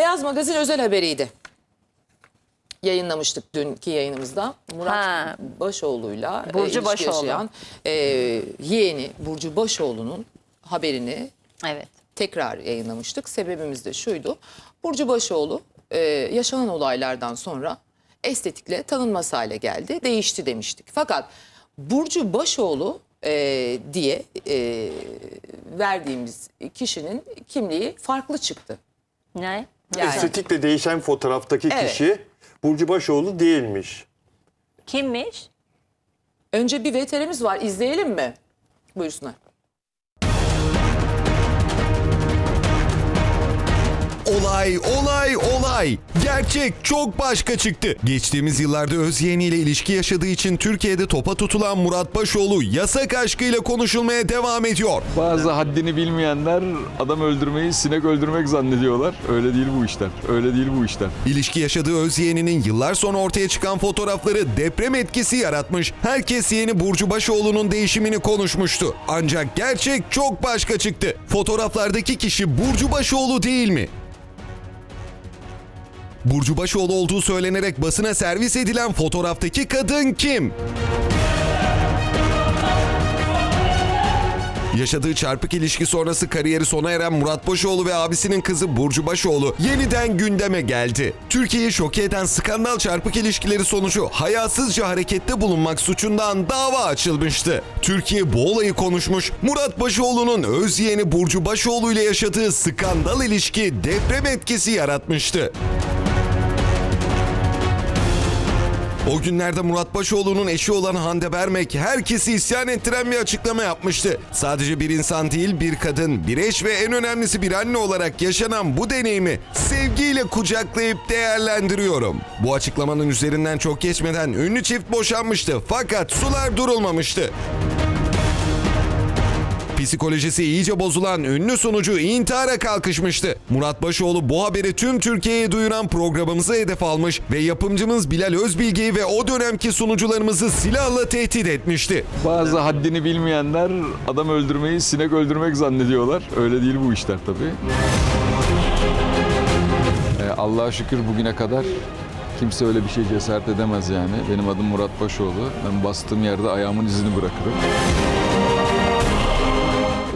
Beyaz Magazin özel haberiydi. Yayınlamıştık dünkü yayınımızda. Murat Ha. Başoğlu'yla e, Burcu ilişki Başoğlu. yaşayan e, yeğeni Burcu Başoğlu'nun haberini Evet. tekrar yayınlamıştık. Sebebimiz de şuydu. Burcu Başoğlu e, yaşanan olaylardan sonra estetikle tanınmaz hale geldi. Değişti demiştik. Fakat Burcu Başoğlu e, diye e, verdiğimiz kişinin kimliği farklı çıktı. Ne? Yani Estetikle değişen fotoğraftaki Evet. kişi Burcu Başoğlu değilmiş. Kimmiş? önce bir veterimiz var. İzleyelim mi? Buyursunlar. Olay, olay, olay. Gerçek çok başka çıktı. Geçtiğimiz yıllarda öz yeğeniyle ilişki yaşadığı için Türkiye'de topa tutulan Murat Başoğlu yasak aşkıyla konuşulmaya devam ediyor. Bazı haddini bilmeyenler adam öldürmeyi sinek öldürmek zannediyorlar. Öyle değil bu işler. Öyle değil bu işler. İlişki yaşadığı öz yeğeninin yıllar sonra ortaya çıkan fotoğrafları deprem etkisi yaratmış. Herkes yeğeni Burcu Başoğlu'nun değişimini konuşmuştu. Ancak gerçek çok başka çıktı. Fotoğraflardaki kişi Burcu Başoğlu değil mi? Burcu Başoğlu olduğu söylenerek basına servis edilen fotoğraftaki kadın kim? Yaşadığı çarpık ilişki sonrası kariyeri sona eren Murat Başoğlu ve abisinin kızı Burcu Başoğlu yeniden gündeme geldi. Türkiye'yi şoke eden skandal çarpık ilişkileri sonucu hayasızca harekette bulunmak suçundan dava açılmıştı. Türkiye bu olayı konuşmuş, Murat Başoğlu'nun öz yeğeni Burcu Başoğlu ile yaşadığı skandal ilişki deprem etkisi yaratmıştı. O günlerde Murat Başoğlu'nun eşi olan Hande Bermek herkesi isyan ettiren bir açıklama yapmıştı. Sadece bir insan değil bir kadın, bir eş ve en önemlisi bir anne olarak yaşanan bu deneyimi sevgiyle kucaklayıp değerlendiriyorum. Bu açıklamanın üzerinden çok geçmeden ünlü çift boşanmıştı fakat sular durulmamıştı. Psikolojisi iyice bozulan ünlü sunucu intihara kalkışmıştı. Murat Başoğlu bu haberi tüm Türkiye'ye duyuran programımıza hedef almış ve yapımcımız Bilal Özbilge'yi ve o dönemki sunucularımızı silahla tehdit etmişti. Bazı haddini bilmeyenler adam öldürmeyi sinek öldürmek zannediyorlar. Öyle değil bu işler tabii. Ee, Allah'a şükür bugüne kadar kimse öyle bir şey cesaret edemez yani. Benim adım Murat Başoğlu. Ben bastığım yerde ayağımın izini bırakırım.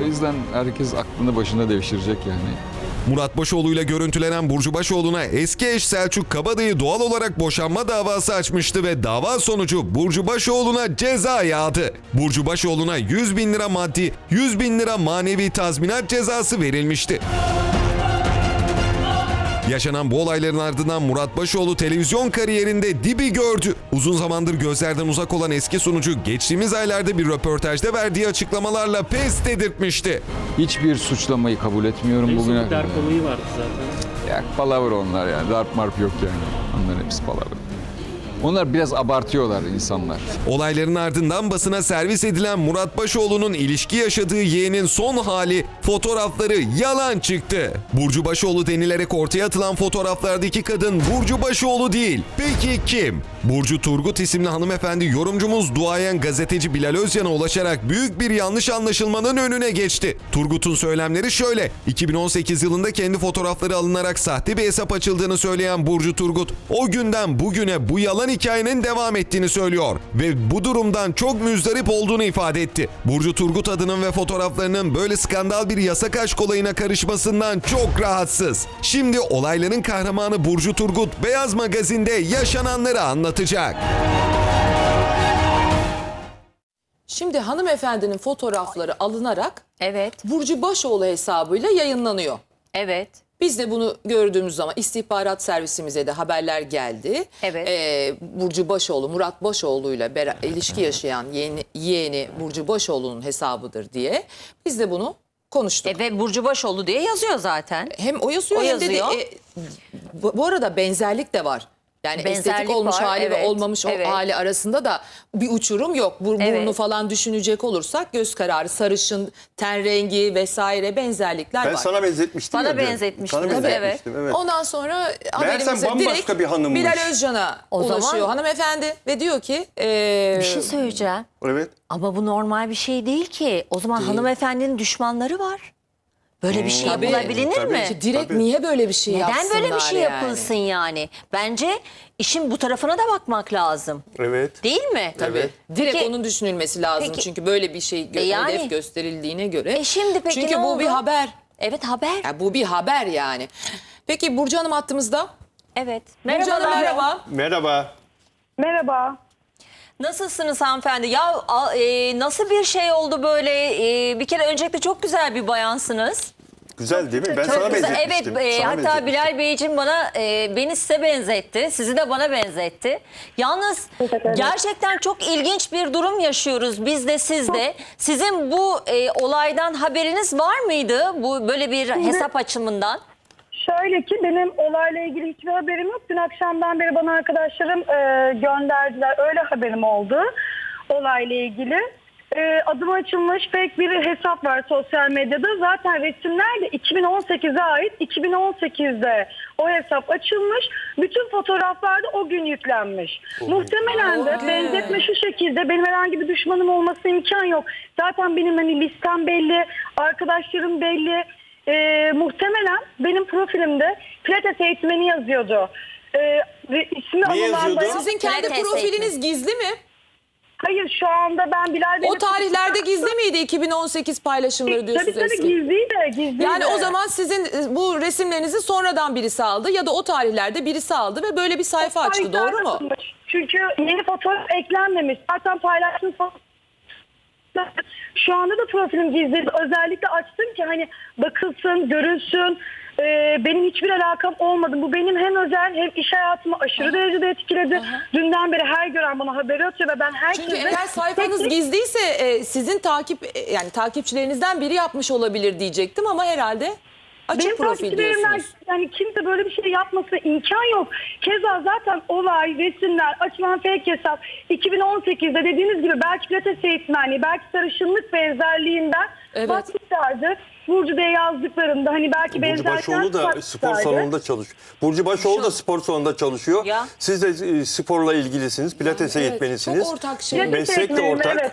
O yüzden herkes aklını başına devşirecek yani. Murat Başoğlu ile görüntülenen Burcu Başoğlu'na eski eş Selçuk Kabadayı doğal olarak boşanma davası açmıştı ve dava sonucu Burcu Başoğlu'na ceza yağdı. Burcu Başoğlu'na 100 bin lira maddi, 100 bin lira manevi tazminat cezası verilmişti. Yaşanan bu olayların ardından Murat Başoğlu televizyon kariyerinde dibi gördü. Uzun zamandır gözlerden uzak olan eski sunucu geçtiğimiz aylarda bir röportajda verdiği açıklamalarla pes dedirtmişti. Hiçbir suçlamayı kabul etmiyorum bugüne darp olayı vardı zaten. Ya palavra onlar yani. Darp marp yok yani. Onların hepsi palavra. Onlar biraz abartıyorlar insanlar. Olayların ardından basına servis edilen Murat Başoğlu'nun ilişki yaşadığı yeğenin son hali fotoğrafları yalan çıktı. Burcu Başoğlu denilerek ortaya atılan fotoğraflardaki kadın Burcu Başoğlu değil. Peki kim? Burcu Turgut isimli hanımefendi yorumcumuz duayen gazeteci Bilal Özcan'a ulaşarak büyük bir yanlış anlaşılmanın önüne geçti. Turgut'un söylemleri şöyle. 2018 yılında kendi fotoğrafları alınarak sahte bir hesap açıldığını söyleyen Burcu Turgut o günden bugüne bu yalan hikayenin devam ettiğini söylüyor ve bu durumdan çok müzdarip olduğunu ifade etti. Burcu Turgut adının ve fotoğraflarının böyle skandal bir yasak aşk olayına karışmasından çok rahatsız. Şimdi olayların kahramanı Burcu Turgut Beyaz Magazin'de yaşananları anlatacak. Şimdi hanımefendinin fotoğrafları alınarak Evet. Burcu Başoğlu hesabıyla yayınlanıyor. Evet. Biz de bunu gördüğümüz zaman istihbarat servisimize de haberler geldi. Evet. Ee, Burcu Başoğlu, Murat Başoğlu'yla ilişki yaşayan yeğeni, yeğeni Burcu Başoğlu'nun hesabıdır diye biz de bunu konuştuk. E, ve Burcu Başoğlu diye yazıyor zaten. Hem o yazıyor O hem de, de yazıyor. e, bu, bu arada benzerlik de var. Yani Benzerlik estetik olmuş var, hali ve evet, olmamış o evet. hali arasında da bir uçurum yok. Bu, Evet. Burnu falan düşünecek olursak göz kararı, sarışın, ten rengi vesaire benzerlikler Ben var. sana benzetmiştim Bana benzetmiştiniz, Sana evet. benzetmiştim, evet. Ondan sonra haberimize direkt bir hanımmış. Bilal Özcan'a O ulaşıyor zaman- hanımefendi ve diyor ki e, Bir şey söyleyeceğim. Evet. Ama bu normal bir şey değil ki. O zaman hanımefendinin düşmanları var. Böyle bir şey Tabii, yapılabilir tabii. mi? Ki direkt Tabii. niye böyle bir şey Neden yapsınlar böyle bir şey yani? yapılsın yani? Bence işin bu tarafına da bakmak lazım. Evet. Değil mi? Evet. Direkt Peki- onun düşünülmesi lazım. Peki- çünkü böyle bir şey gö- E yani- hedef gösterildiğine göre. E şimdi peki Çünkü ne bu oldu? bir haber. Evet haber. Ya bu bir haber yani. Peki Burcu Hanım hattımızda. Evet. Burcu Hanım merhaba. Merhaba. Merhaba. Nasılsınız hanımefendi? Ya a- e, nasıl bir şey oldu böyle? E, bir kere öncelikle çok güzel bir bayansınız. Güzel değil mi? Ben Çok sana güzel. Evet benzetmiştim. e, Sana hatta benzetmiştim. Bilal Beyciğim bana e, beni size benzetti. Sizi de bana benzetti. Yalnız gerçekten çok ilginç bir durum yaşıyoruz biz de siz de. Sizin bu e, olaydan haberiniz var mıydı? Bu böyle bir hesap açımından. Şöyle ki benim olayla ilgili hiçbir haberim yok. Dün akşamdan beri bana arkadaşlarım e, gönderdiler. Öyle haberim oldu olayla ilgili. E, adım açılmış pek bir hesap var sosyal medyada. Zaten resimler de 2018'e ait. 2018'de o hesap açılmış. Bütün fotoğraflar da o gün yüklenmiş. Muhtemelen de benzetme şu şekilde benim herhangi bir düşmanım olması imkan yok. Zaten benim hani listem belli, arkadaşlarım belli. Ee, muhtemelen benim profilimde pilates eğitmeni yazıyordu. Ee, ve ismi Ne anılan yazıyordu? bayan- Sizin kendi Pilates profiliniz gizli mi? Hayır şu anda ben Bilal Bey'le... O tarihlerde gizli miydi 2018 paylaşımları diyorsunuz Tabii tabii eski? gizliydi. gizliydi. Yani o zaman sizin e, bu resimlerinizi sonradan birisi aldı ya da o tarihlerde birisi aldı ve böyle bir sayfa açtı Tarihler doğru mu? atılmış. Çünkü yeni fotoğraf eklenmemiş. Zaten paylaştığım fotoğraf- şu anda da profilim gizli. Özellikle açtım ki hani bakılsın, görülsün. Ee, benim hiçbir alakam olmadı. Bu benim hem özel hem iş hayatımı aşırı derecede etkiledi. Dünden beri her gören bana haberi atıyor ve ben herkese... Çünkü eğer sayfanız tek tek- gizliyse e, sizin takip e, yani takipçilerinizden biri yapmış olabilir diyecektim ama herhalde açık Benim profil takipçilerimden diyorsunuz. yani kimse böyle bir şey yapması imkan yok. Keza zaten olay, resimler, açılan fake hesap 2018'de dediğiniz gibi belki pilates eğitmenliği, belki sarışınlık benzerliğinden Evet. bahsetmişlerdi. Burcu diye yazdıklarında hani belki Burcu benzerken Başoğlu da spor salonunda çalışıyor. Burcu Başoğlu da spor salonunda çalışıyor. Ya. Siz de e, sporla ilgilisiniz. Pilates Evet, eğitmenisiniz. çok ortak şey. Pilates Meslek de ortak. evet.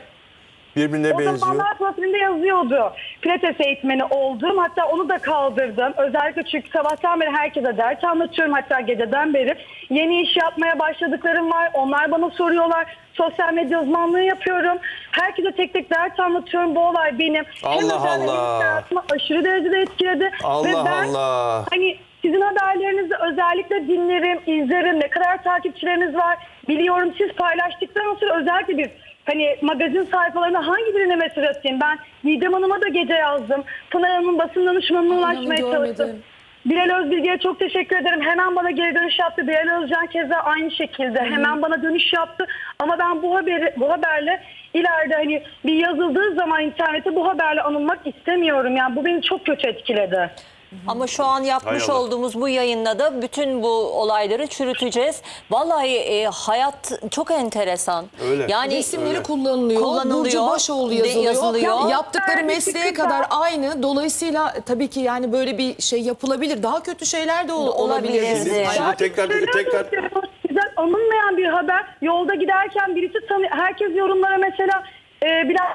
Birbirine O benziyor. zamanlar profilinde yazıyordu. Pilates eğitmeni oldum. Hatta onu da kaldırdım. Özellikle çünkü sabahtan beri herkese ders anlatıyorum. Hatta geceden beri. Yeni iş yapmaya başladıklarım var. Onlar bana soruyorlar. Sosyal medya uzmanlığı yapıyorum. Herkese tek tek ders anlatıyorum. Bu olay benim. Hem Allah hem Allah. hayatımı aşırı derecede etkiledi. Ve Allah ben Allah. Hani özellikle dinlerim, izlerim. Ne kadar takipçileriniz var biliyorum. Siz paylaştıktan sonra özellikle bir hani magazin sayfalarına hangi birine mesaj atayım? Ben Didem Hanım'a da gece yazdım. Pınar Hanım'ın basın danışmanına Ay, ulaşmaya çalıştım. Bilal Özbilge'ye çok teşekkür ederim. Hemen bana geri dönüş yaptı. Bilal Özcan keza aynı şekilde. Hemen bana dönüş yaptı. Ama ben bu haberi bu haberle ileride hani bir yazıldığı zaman internete bu haberle anılmak istemiyorum. Yani bu beni çok kötü etkiledi. Ama şu an yapmış Hay Allah. olduğumuz bu yayında da bütün bu olayları çürüteceğiz. Vallahi e, hayat çok enteresan. Öyle. Yani İsimleri kullanılıyor. Kullanılıyor. Burcu Başoğlu De- yazılıyor. yazılıyor. Yaptıkları mesleğe kadar aynı. Dolayısıyla tabii ki yani böyle bir şey yapılabilir. Daha kötü şeyler de ol- olabilir. Şimdi, Hayır. şimdi tekrar tekrar Güzel anılmayan bir haber. Yolda giderken birisi tanı herkes yorumlara mesela e, biraz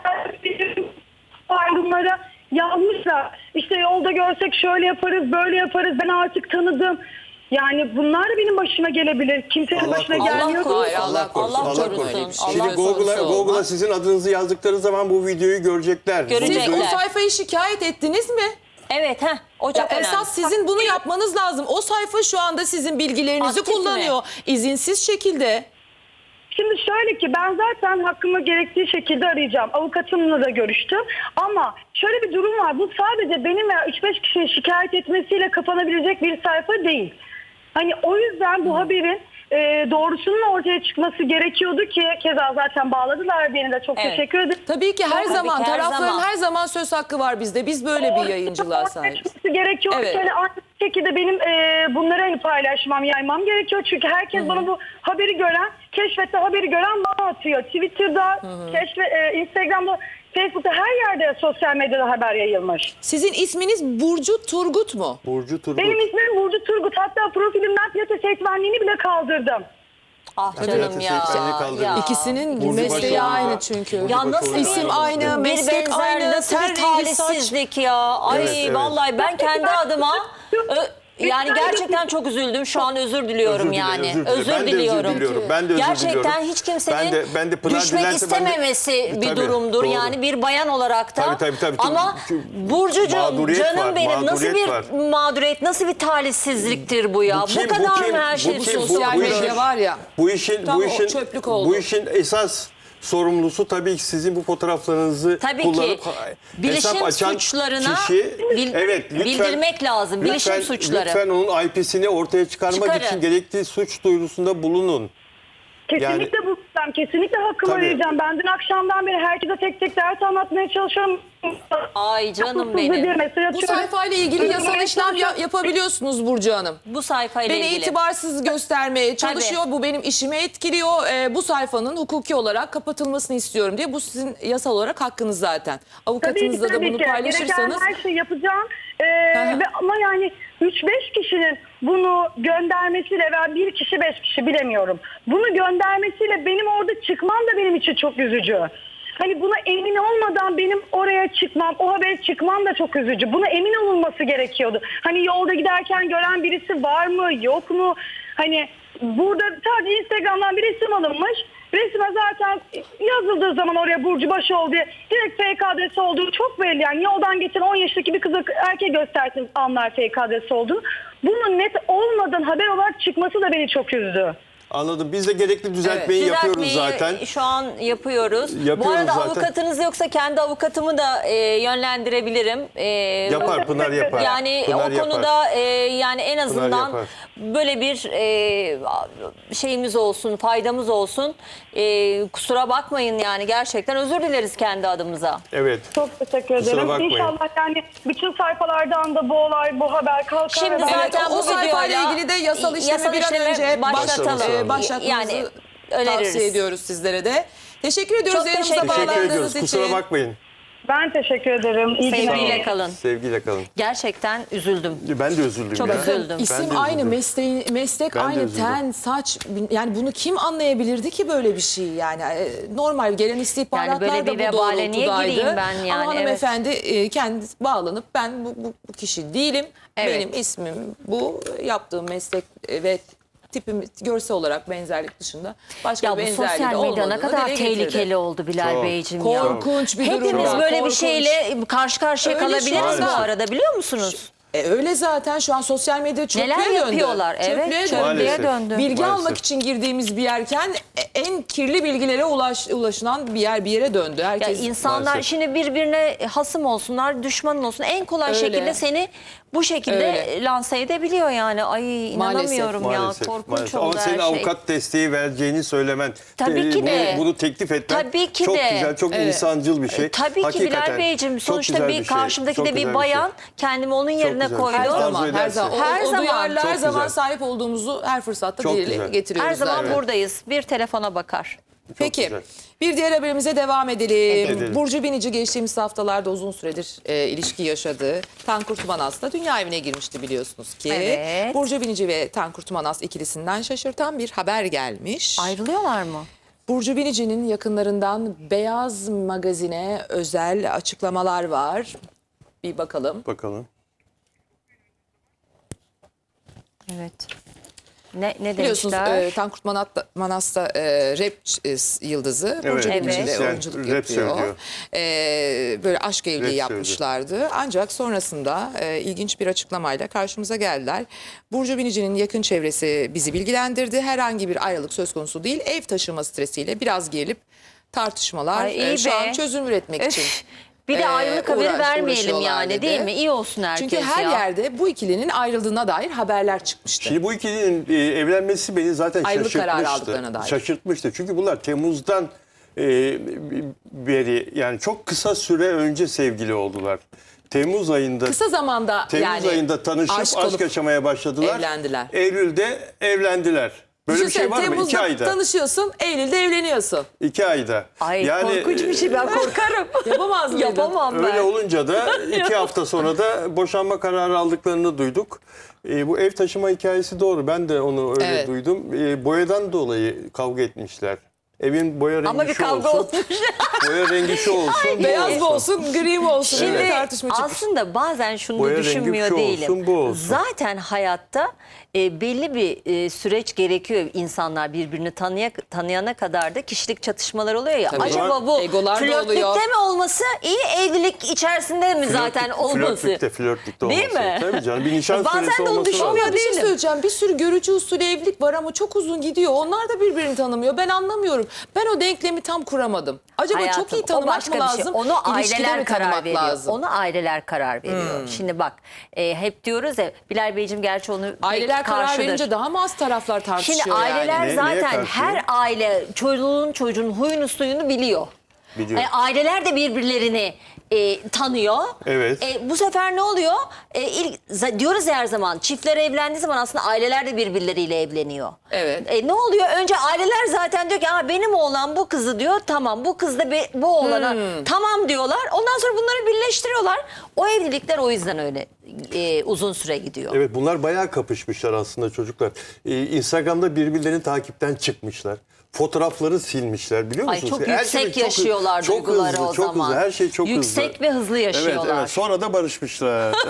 yorumlara yazmışlar. İşte yolda görsek şöyle yaparız, böyle yaparız. Ben artık tanıdım. Yani bunlar da benim başıma gelebilir. Kimsenin Allah başına korusun. gelmiyor. Allah Allah Allah korusun. Allah Allah korusun. korusun. Allah Şimdi Google'a korusun. Google'a sizin adınızı yazdıkları zaman bu videoyu görecekler. Görecekler. Siz o sayfayı şikayet ettiniz mi? evet heh, o Ya çok önemli. esas sizin bunu yapmanız lazım. O sayfa şu anda sizin bilgilerinizi Aktif mi? kullanıyor. izinsiz şekilde. Şimdi şöyle ki ben zaten hakkımı gerektiği şekilde arayacağım. Avukatımla da görüştüm. Ama şöyle bir durum var. Bu sadece benim veya 3-5 kişinin şikayet etmesiyle kapanabilecek bir sayfa değil. Hani o yüzden bu haberin e, doğrusunun ortaya çıkması gerekiyordu ki keza zaten bağladılar beni de çok Evet. teşekkür ederim. Tabii ki her Tabii zaman ki her tarafların zaman. her zaman söz hakkı var bizde. Biz böyle bir yayıncılığa sahibiz. gerekiyor. Evet. Yani aynı şekilde benim e, bunları hani paylaşmam, yaymam gerekiyor. Çünkü herkes bana bu haberi gören, keşfette haberi gören bana atıyor. Twitter'da, keşfe, e, Instagram'da, Facebook'ta her yerde sosyal medyada haber yayılmış. Sizin isminiz Burcu Turgut mu? Burcu Turgut. Benim ismim Burcu Turgut. Hatta profilimden pilates eğitmenliğini bile kaldırdım. Ah canım ya. ya. İkisinin Burcu mesleği aynı çünkü. Ya nasıl. İsim aynı, bir meslek aynı, bir rengi, saç. talihsizlik ya. Ay Evet, evet. vallahi ben kendi adıma yani gerçekten çok üzüldüm. Şu an özür diliyorum Özür yani. özür dile. Özür, Ben de özür diliyorum. diliyorum. Ben de özür Gerçekten diliyorum. hiç kimsenin Ben de- ben de Pınar düşmek dilerse ben de- istememesi bir Tabii, durumdur. doğru. Yani bir bayan olarak da. Tabii, tabii, tabii. Ama Burcucuğum mağduriyet canım var, benim nasıl mağduriyet bir var. mağduriyet, nasıl bir talihsizliktir bu ya? Bu, kim, bu kadar kim, mı her bu şey kim, bu- Sosyal bu medya işin- var ya. Bu işin Tam bu o işin çöplük oldu. bu işin esas sorumlusu tabii ki sizin bu fotoğraflarınızı Tabii kullanıp ki bilişim hesap açan suçlarına kişi bil- evet lütfen bildirmek lazım. Bilişim lütfen, suçları. Lütfen onun IP'sini ortaya çıkarmak Çıkarın. için gerektiği suç duyurusunda bulunun. Kesinlikle bu ben kesinlikle hakkımı Tabii. arayacağım. Ben dün akşamdan beri herkese tek tek ders anlatmaya çalışıyorum. Ay canım benim. Bu sayfayla ilgili yasal işlem ya- yapabiliyorsunuz Burcu Hanım. Bu sayfayla Beni ilgili. itibarsız göstermeye çalışıyor. Bu benim işimi etkiliyor. Ee, bu sayfanın hukuki olarak kapatılmasını istiyorum diye. Bu sizin yasal olarak hakkınız zaten. Avukatınızla da bunu Gereken paylaşırsanız. her şeyi yapacağım. Ee, Aha. ve ama yani 3-5 kişinin bunu göndermesiyle veya bir kişi 5 kişi bilemiyorum. Bunu göndermesiyle benim orada çıkmam da benim için çok üzücü. Hani buna emin olmadan benim oraya çıkmam, o habere çıkmam da çok üzücü. Buna emin olunması gerekiyordu. Hani yolda giderken gören birisi var mı, yok mu? Hani burada sadece Instagram'dan bir resim alınmış. Resme zaten yazıldığı zaman oraya Burcu Başoğlu diye direkt fake adresi olduğu çok belli. Yani yoldan geçen 10 yaşındaki bir kıza erkek göstersin anlar fake adresi olduğunu. Bunun net olmadan haber olarak çıkması da beni çok üzdü. Anladım. Biz de gerekli düzeltmeyi Düzeltmeyi yapıyoruz zaten. Şu an yapıyoruz. Bu Yapıyoruz arada zaten. avukatınız yoksa kendi avukatımı da e, yönlendirebilirim. E, Yapar Pınar yapar. Yani Pınar o yapar. konuda e, yani en azından yapar. böyle bir e, şeyimiz olsun, faydamız olsun. E, kusura bakmayın yani gerçekten özür dileriz kendi adımıza. Evet. Çok teşekkür Kusura ederim. bakmayın. İnşallah yani bütün sayfalardan da bu olay, bu haber kalkar. Şimdi ve ben- zaten Evet, o bu sayfayla videoyla ilgili de yasal işlemi yasal bir an işlemi önce başlatalım. başlatalım. E, başlatmanızı Yani öneririz. tavsiye ediyoruz sizlere de. Teşekkür ediyoruz Çok yayınımıza teşekkür Teşekkür bağlandığınız ediyoruz. için. Kusura bakmayın. Ben teşekkür ederim. İyi Sevgiyle kalın. Sevgiyle kalın. Gerçekten üzüldüm. Ben de üzüldüm Çok ya. üzüldüm. Ben de İsim üzüldüm. aynı, mesleği, meslek Ben de aynı, üzüldüm. ten, saç. Yani bunu kim anlayabilirdi ki böyle bir şey yani? E, Normal gelen istihbaratlar Yani böyle da bir bu vebale niye doğrultudaydı. gireyim ben yani, Ama hanımefendi e, kendisi bağlanıp ben bu, bu, bu kişi değilim. Evet. Benim ismim bu. Yaptığım meslek e, ve tipim görsel olarak benzerlik dışında başka Ya bir bu benzerliği de sosyal medya ne kadar dile getirdi. tehlikeli oldu Bilal Çok. Beyciğim ya. Korkunç bir durum. Hepimiz ya, böyle korkunç. bir şeyle karşı karşıya Öyle kalabiliriz bu arada biliyor musunuz? E, öyle zaten şu an sosyal medya çöplüğe Neler döndü. yapıyorlar? Evet Çöplüğe çöplüğe Maalesef. döndü. Bilgi Maalesef. almak için girdiğimiz bir yerken e, en kirli bilgilere ulaş, ulaşılan bir yer bir yere döndü. Ya Herkes insanlar Maalesef. şimdi birbirine hasım olsunlar, düşman olsun. En kolay Öyle. şekilde seni bu şekilde Öyle. lanse edebiliyor yani. Ay inanamıyorum Maalesef, ya. Korkunç maalesef. oldu Ama senin her şey. avukat desteği vereceğini söylemen, Tabii e, ki bunu, de. bunu teklif etmen Tabii ki çok de. güzel, çok insancıl bir şey. E, Tabii ki Hakikaten Bilal Beyciğim çok sonuçta güzel bir, şey, karşımdaki çok de güzel bir şey. bayan kendimi onun yerine güzel bir şey. koydum. her zaman her zaman Her o zaman. her zaman sahip olduğumuzu her fırsatta dile getiriyoruz. Her zaman buradayız. Bir telefona bakar. Peki güzel. bir diğer haberimize devam edelim. Edelim. Burcu Binici geçtiğimiz haftalarda uzun süredir e, ilişki yaşadı. Tankurt Manas da dünya evine girmişti biliyorsunuz ki. Evet. Burcu Binici ve Tankurt Manas ikilisinden şaşırtan bir haber gelmiş. Ayrılıyorlar mı? Burcu Binici'nin yakınlarından Beyaz Magazin'e özel açıklamalar var. Bir bakalım. Bakalım. Evet. Ne, ne Biliyorsunuz demişler? e, Tankurt Manat da- Manas da e, rap e, yıldızı. Evet, Burcu Binici de müzisyen, oyunculuk rap yapıyor. söylüyor. E, böyle aşk evliliği söylüyor. yapmışlardı. Ancak sonrasında e, ilginç bir açıklamayla karşımıza geldiler. Burcu Binici'nin yakın çevresi bizi bilgilendirdi. Herhangi bir ayrılık söz konusu değil. Ev taşıma stresiyle biraz gerilip tartışmalar Ay, e, şu be. an çözüm üretmek için. Bir de e, ayrılık haberi uğraş- vermeyelim uğraşıyorlar yani dedi. değil mi? İyi olsun herkes Çünkü her ya. yerde bu ikilinin ayrıldığına dair haberler çıkmıştı. Şimdi bu ikilinin e, evlenmesi beni zaten Ayrılık kararı şaşırtmıştı. aldıklarına dair. Şaşırtmıştı. Çünkü bunlar Temmuz'dan e, beri yani çok kısa süre önce sevgili oldular. Temmuz ayında Kısa zamanda Temmuz yani ayında tanışıp aşk aşk, olup yaşamaya başladılar. evlendiler. Eylül'de evlendiler. Böyle bir şey var mı? İki ayda. tanışıyorsun, Eylül'de evleniyorsun. İki ayda. Ay korkunç bir şey ben korkarım. Yapamaz mıydın? Yapamam ben. Öyle olunca da iki hafta sonra da boşanma kararı aldıklarını duyduk. E, bu ev taşıma hikayesi doğru. Ben de onu öyle Evet. duydum. E, boyadan dolayı kavga etmişler. Evin boya rengi Ama bir şu kavga olsun. olmuş. Boya rengi şu olsun. bu Beyaz mı olsun. olsun, gri mi olsun? Şimdi Öyle tartışma çıkmış. aslında bazen şunu Boya da rengi düşünmüyor şu değilim. olsun, bu olsun. Zaten hayatta e, belli bir e, süreç gerekiyor insanlar birbirini tanıya, tanıyana kadar da kişilik çatışmaları oluyor ya. Tabii. Acaba bu Egolar da flörtlükte mi olması iyi evlilik içerisinde mi zaten Flörtlük- olması? Flörtlükte, flörtlükte Değil olması. mi? Tabii canım. Bir nişan Bazen süresi de onu olması düşünmüyor lazım. Ama bir şey değilim. söyleyeceğim. Bir sürü görücü usulü evlilik var ama çok uzun gidiyor. Onlar da birbirini tanımıyor. Ben anlamıyorum. Ben o denklemi tam kuramadım. Acaba çok Hayatım, iyi o tanımak başka mı şey. lazım? Onu İlişkide aileler karar tanımak veriyor. lazım? Hmm. Onu aileler karar veriyor. Şimdi bak e, hep diyoruz ya Bilal Beyciğim gerçi onu pek Aileler karar karşıdır. verince daha mı az taraflar tartışıyor Şimdi aileler yani? Ne- zaten her aile çocuğun çocuğun huyunu suyunu biliyor. Biliyor. E, aileler de birbirlerini e, tanıyor. Evet. E, bu sefer ne oluyor? E, ilk, diyoruz her zaman çiftler evlendiği zaman aslında aileler de birbirleriyle evleniyor. Evet. E, ne oluyor? Önce aileler zaten diyor ki Aa, benim oğlan bu kızı diyor tamam bu kız da be- bu oğlana Hmm. tamam diyorlar. Ondan sonra bunları birleştiriyorlar. O evlilikler o yüzden öyle e, uzun süre gidiyor. Evet bunlar bayağı kapışmışlar aslında çocuklar. Ee, Instagram'da birbirlerini takipten çıkmışlar. Fotoğrafları silmişler biliyor Ay musunuz? çok Her yüksek şey çok- yaşıyorlar çok duyguları hızlı, o çok zaman. Hızlı, her şey çok hızlı. Yüksek ve hızlı Evet, yaşıyorlar. evet. Sonra da barışmışlar.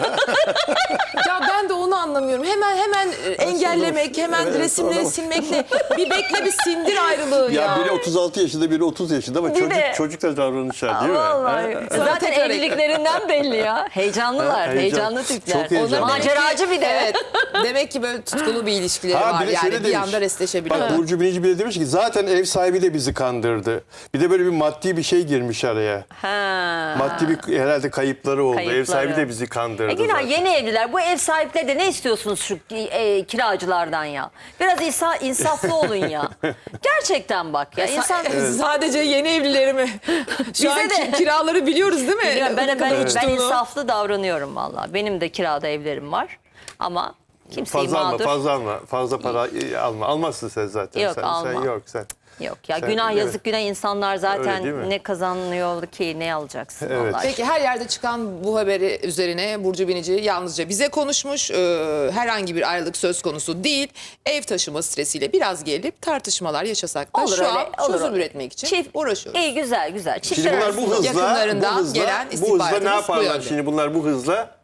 Ya ben de onu anlamıyorum. Hemen hemen e, engellemek, hemen Evet, resimleri sonra- silmekle bir bekle bir sindir ayrılığı ya. ya biri 36 yaşında, biri 30 yaşında ama çocuk de- çocuk da davranışlar değil mi? Vallahi. Ha? Zaten tekrar evliliklerinden belli ya. Heyecanlılar, Ha, heyecan- heyecanlı tipler. çok heyecanlı. Onlar maceracı bir de. Evet. Demek ki böyle tutkulu bir ilişkileri Ha, var. bir de Yani şöyle bir demiş. anda restleşebiliyor. Bak Burcu Binici bile demiş ki zaten ev sahibi de bizi kandırdı. Bir de böyle bir maddi bir şey girmiş araya. Ha. Maddi bir herhalde kayıpları oldu. Ev Kayıpları. sahibi de bizi kandırdı. E zaten. yeni evliler. Bu ev sahipleri de ne istiyorsunuz şu e, kiracılardan ya? Biraz insa, insaflı olun ya. Gerçekten bak ya. İnsan... Sadece yeni evlileri mi? Şu Bize an de. ki- kiraları biliyoruz değil mi? Biliyorum, ben, ben, ben, uçtuğunu. insaflı davranıyorum valla. Benim de kirada evlerim var. Ama kimseyi Fazla alma, mağdur... fazla alma. Fazla para e, alma. Almazsın sen zaten. Yok, sen, alma. Sen yok sen. Yok ya Sen- günah evet. yazık günah insanlar zaten ne kazanıyor ki ne alacaksın Evet. Allah Peki her yerde çıkan bu haberi üzerine Burcu Binici yalnızca bize konuşmuş. Ee, herhangi bir ayrılık söz konusu değil. Ev taşıma stresiyle biraz gelip tartışmalar yaşasak da Olur şu öyle, an olur çözüm öyle. üretmek için Çift- uğraşıyoruz. İyi güzel güzel. Şimdi Çiftler bunlar bu hızla, yakınlarından bu hızla, gelen bu hızla ne bu yaparlar yönde. şimdi bunlar bu hızla?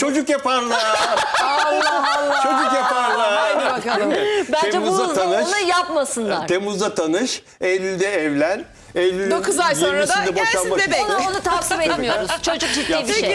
Çocuk yaparlar. Allah Allah. Çocuk yaparlar. Haydi bakalım. Bence bu Temmuz'da hızla tanış. onu yapmasınlar. Temmuz'da tanış, Eylül'de evlen. Eylül'ün Dokuz ay sonra da 20'sinde gelsin boşanmak bebek. Onu, onu takip etmiyoruz. Çocuk ciddi bir şey.